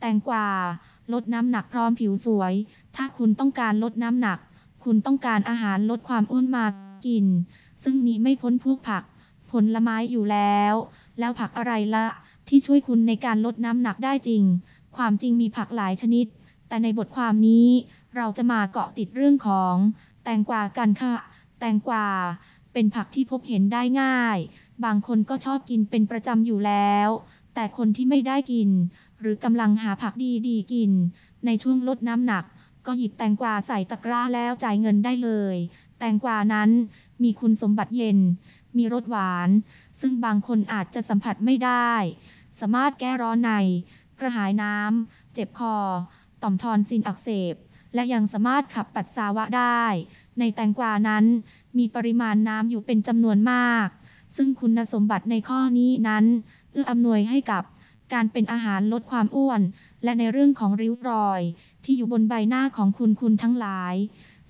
แตงกวาลดน้ำหนักพร้อมผิวสวย ถ้าคุณต้องการลดน้ำหนัก คุณต้องการอาหารลดความอ้วนมากกิน ซึ่งนี้ไม่พ้นพวกผัก ผลไม้อยู่แล้ว แล้วผักอะไรละที่ช่วยคุณในการลดน้ำหนักได้จริง ความจริงมีผักหลายชนิด แต่ในบทความนี้ เราจะมาเกาะติดเรื่องของ แตงกวากันค่ะ แตงกวาเป็นผักที่พบเห็นได้ง่าย บางคนก็ชอบกินเป็นประจำอยู่แล้ว แต่คนที่ไม่ได้กิน หรือกำลังหาผักดีๆกิน ในช่วงลดน้ำหนัก ก็หยิบแตงกวาใส่ตะกร้าแล้วจ่ายเงินได้เลย แตงกวานั้นมีคุณสมบัติเย็น มีรสหวาน ซึ่งบางคนอาจจะสัมผัสไม่ได้ สามารถแก้ร้อนใน กระหายน้ำ เจ็บคอ ต่อมทอนซิลอักเสบ และยังสามารถขับปัสสาวะได้ ในแตงกวานั้น มีปริมาณน้ำอยู่เป็นจำนวนมาก ซึ่งคุณสมบัติในข้อนี้นั้น เอื้ออำนวยให้กับ การเป็นอาหารลดความอ้วน และในเรื่องของริ้วรอย ที่อยู่บนใบหน้าของคุณคุณทั้งหลาย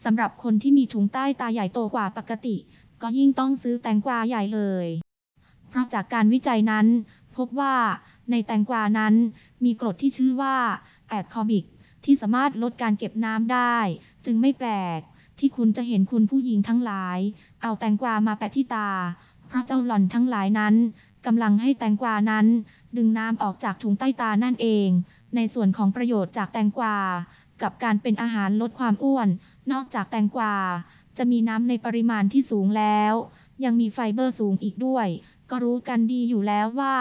สำหรับคนที่มีถุงใต้ตาใหญ่โตกว่าปกติ ก็ยิ่งต้องซื้อแตงกวาใหญ่เลย เพราะจากการวิจัยนั้น พบว่าในแตงกวานั้น มีกรดที่ชื่อว่าแอดคอบิกที่สามารถลดการเก็บน้ำได้ จึงไม่แปลก ที่คุณจะเห็นคุณผู้หญิงทั้งหลาย เอาแตงกวามาแปะที่ตา เพราะเจ้าหล่อนทั้งหลายนั้น กำลังให้แตงกวานั้น ดึงน้ำออกจากถุงใต้ตานั่นเอง ในส่วนของประโยชน์จากแตงกวา กับการเป็นอาหารลดความอ้วน นอกจากแตงกวา จะมีน้ำในปริมาณที่สูงแล้ว ยังมีไฟเบอร์สูงอีกด้วย ก็รู้กันดีอยู่แล้วว่า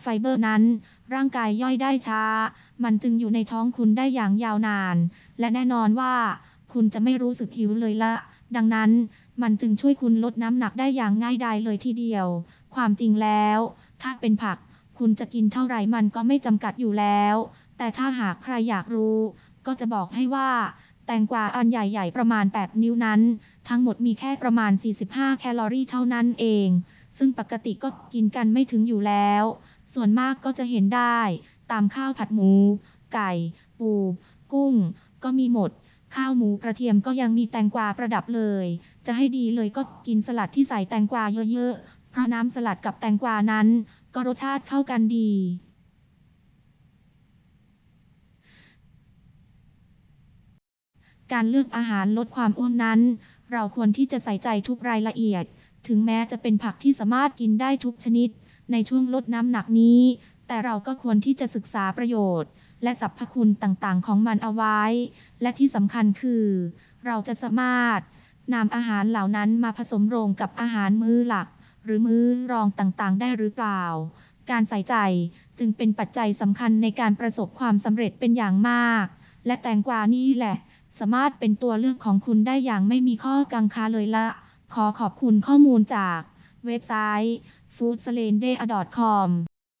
ไฟเบอร์นั้น ร่างกายย่อยได้ช้า มันจึงอยู่ในท้องคุณได้อย่างยาวนาน และแน่นอนว่า คุณจะไม่รู้สึกหิวเลยละ ดังนั้นมันจึงช่วยคุณลดน้ำหนักได้อย่างง่ายดายเลยทีเดียว ความจริงแล้ว ถ้าเป็นผัก คุณจะกินเท่าไหร่มันก็ไม่จำกัดอยู่แล้ว แต่ถ้าหากใครอยากรู้ ก็จะบอกให้ว่า แตงกวาอันใหญ่ๆประมาณ 8 นิ้วนั้น ทั้งหมดมีแค่ประมาณ 45 แคลอรี่เท่านั้นเอง ซึ่งปกติก็กินกันไม่ถึงอยู่แล้ว ส่วนมากก็จะเห็นได้ ตามข้าวผัดหมู ไก่ ปู กุ้ง ก็มีหมด ข้าวหมูกระเทียมก็ยังมีแตงกวาประดับเลย จะให้ดีเลยก็กินสลัดที่ใส่แตงกวาเยอะๆ เพราะน้ำสลัดกับแตงกวานั้น ก็รสชาติเข้ากันดี การเลือกอาหารลดความอ้วนนั้น เราควรที่จะใส่ใจทุกรายละเอียด ถึงแม้จะเป็นผักที่สามารถกินได้ทุกชนิด ในช่วงลดน้ำหนักนี้ แต่เราก็ควรที่จะศึกษาประโยชน์ และสรรพคุณต่างๆ ของมันเอาไว้ และที่สำคัญคือ เราจะสามารถนำอาหารเหล่านั้นมาผสมโรงกับอาหารมื้อหลัก หรือมื้อรองต่างๆ ได้หรือเปล่า การใส่ใจจึงเป็นปัจจัยสำคัญในการประสบความสำเร็จเป็นอย่างมาก และแตงกวานี่แหละ สามารถเป็นตัวเลือกของคุณได้อย่างไม่มีข้อกังขาเลยละ ขอขอบคุณข้อมูลจาก เว็บไซต์ foodslande.com